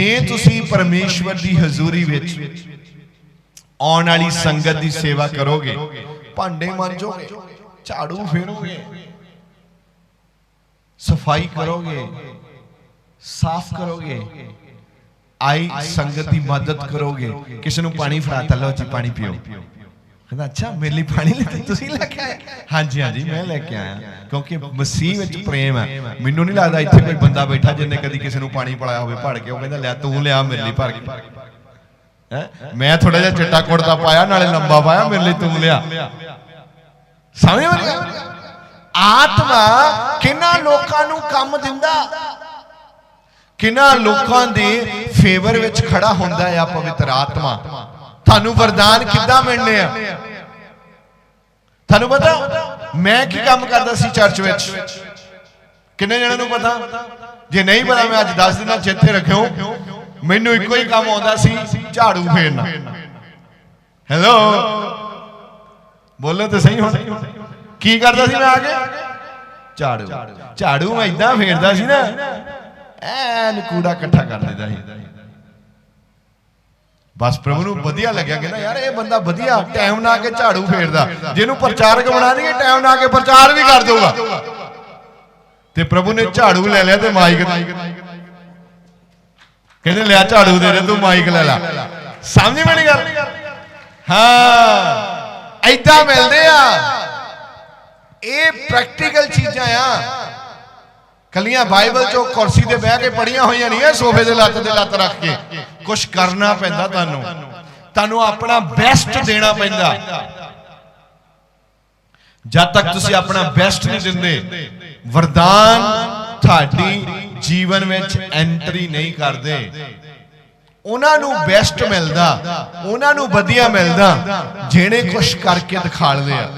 ਜੇ ਤੁਸੀਂ ਪਰਮੇਸ਼ਵਰ ਦੀ ਹਜ਼ੂਰੀ ਵਿੱਚ ਆਉਣ ਵਾਲੀ ਸੰਗਤ ਦੀ ਸੇਵਾ ਕਰੋਗੇ, ਭਾਂਡੇ ਮਾਂਜੋਗੇ, ਝਾੜੂ ਫੇਰੋਗੇ, ਸਫ਼ਾਈ ਕਰੋਗੇ, ਸਾਫ਼ ਕਰੋਗੇ, ਆਈ ਸੰਗਤ ਦੀ ਮਦਦ ਕਰੋਗੇ, ਕਿਸੇ ਨੂੰ ਪਾਣੀ ਫੜਾਤਾ ਲਓ ਜੀ, ਪਾਣੀ ਪੀਓ। ਕਹਿੰਦਾ ਅੱਛਾ ਮੇਰੇ ਲਈ ਪਾਣੀ ਲੈ ਕੇ ਤੁਸੀਂ ਲੈ ਕੇ ਆਏ ਹਾਂਜੀ ਹਾਂਜੀ ਮੈਂ ਲੈ ਕੇ ਆਇਆ। ਕਿਉਂਕਿ ਮਸੀਹ ਵਿੱਚ ਪ੍ਰੇਮ ਹੈ। ਮੈਨੂੰ ਨਹੀਂ ਲੱਗਦਾ ਇੱਥੇ ਕੋਈ ਬੰਦਾ ਬੈਠਾ ਜਿਹਨੇ ਕਦੀ ਕਿਸੇ ਨੂੰ ਪਾਣੀ ਪਿਲਾਇਆ ਹੋਵੇ ਭੜ ਕੇ ਉਹ ਕਹਿੰਦਾ ਲੈ ਤੂੰ ਲਿਆ ਮੇਰੇ ਲਈ ਭਰ ਕੇ ਹੈਂ? ਮੈਂ ਥੋੜਾ ਜਿਹਾ ਚਿੱਟਾ ਕੁੜਤਾ ਪਾਇਆ ਨਾਲੇ ਲੰਬਾ ਪਾਇਆ ਮੇਰੇ ਲਈ ਤੂੰ ਲਿਆ। ਸਮਝ ਮਰ ਆਤਮਾ ਕਿੰਨਾ ਲੋਕਾਂ ਨੂੰ ਕੰਮ ਦਿੰਦਾ? ਕਿੰਨਾ ਲੋਕਾਂ ਦੇ ਫੇਵਰ ਵਿੱਚ ਖੜਾ ਹੁੰਦਾ ਆ ਪਵਿੱਤਰ ਆਤਮਾ। ਤੁਹਾਨੂੰ ਵਰਦਾਨ ਕਿੱਦਾਂ ਮਿਲਣੇ ਆ? ਤੁਹਾਨੂੰ ਪਤਾ? ਮੈਂ ਕੀ ਕੰਮ ਕਰਦਾ ਸੀ ਚਰਚ ਵਿੱਚ? ਕਿੰਨੇ ਜਣਾਂ ਨੂੰ ਪਤਾ? ਜੇ ਨਹੀਂ ਪਤਾ, ਮੈਂ ਅੱਜ ਦੱਸ ਦਿਨਾਂ ਚੇਤੇ ਰੱਖਿਓ ਮੈਨੂੰ ਇੱਕੋ ਹੀ ਕੰਮ ਆਉਂਦਾ ਸੀ, ਝਾੜੂ ਫੇਰਨਾ। ਹੈਲੋ ਬੋਲੋ ਤੇ ਸਹੀ ਹੁਣ। ਕੀ ਕਰਦਾ ਸੀ ਮੈਂ ਆ ਕੇ? ਝਾੜੂ। ਝਾੜੂ ਮੈਂ ਇਦਾਂ ਫੇਰਦਾ ਸੀ ਨਾ, ਐਨ ਕੂੜਾ ਇਕੱਠਾ ਕਰ ਦਿੰਦਾ ਸੀ। ਬਸ ਪ੍ਰਭੂ ਨੂੰ ਵਧੀਆ ਲੱਗਿਆ ਕਹਿੰਦਾ ਯਾਰ ਇਹ ਬੰਦਾ ਵਧੀਆ ਟਾਈਮ ਨਾਲ ਆ ਕੇ ਝਾੜੂ ਫੇਰਦਾ। ਜਿਹਨੂੰ ਪ੍ਰਚਾਰਕ ਬਣਾ ਦਈਏ ਟਾਈਮ ਨਾਲ ਆ ਕੇ ਪ੍ਰਚਾਰ ਵੀ ਕਰ ਦੇਊਗਾ। ਤੇ ਪ੍ਰਭੂ ਨੇ ਝਾੜੂ ਲੈ ਲਿਆ ਤੇ ਮਾਈਕ ਕਹਿੰਦੇ ਲਿਆ ਝਾੜੂ ਦੇ ਦੇ ਤੂੰ ਮਾਈਕ ਲੈ ਲੈ। ਸਮਝੀ ਮੇਰੀ ਗੱਲ। ਹਾਂ। ਐਦਾਂ ਮਿਲਦੇ ਆ। ਇਹ ਪ੍ਰੈਕਟੀਕਲ ਚੀਜ਼ਾਂ ਆ। ਕੱਲੀਆਂ ਬਾਈਬਲ ਚੋਂ ਕੁਰਸੀ ਤੇ ਬਹਿ ਕੇ ਪੜੀਆਂ ਹੋਈਆਂ ਨਹੀਂ ਐ ਸੋਫੇ ਦੇ ਲੱਤ ਤੇ ਲੱਤ ਰੱਖ ਕੇ। ਕੁਝ ਕਰਨਾ ਪੈਂਦਾ ਤੁਹਾਨੂੰ। ਤੁਹਾਨੂੰ ਆਪਣਾ ਬੈਸਟ ਦੇਣਾ ਪੈਂਦਾ। ਜਦ ਤੱਕ ਤੁਸੀਂ ਆਪਣਾ ਬੈਸਟ ਨਹੀਂ ਦਿੰਦੇ ਵਰਦਾਨ ਤੁਹਾਡੀ ਜੀਵਨ ਵਿੱਚ ਐਂਟਰੀ ਨਹੀਂ ਕਰਦੇ। ਉਹਨਾਂ ਨੂੰ ਬੈਸਟ ਮਿਲਦਾ। ਉਹਨਾਂ ਨੂੰ ਵਧੀਆ ਮਿਲਦਾ। ਜਿਹੜੇ ਕੁਝ ਕਰਕੇ ਦਿਖਾਲਦੇ ਆ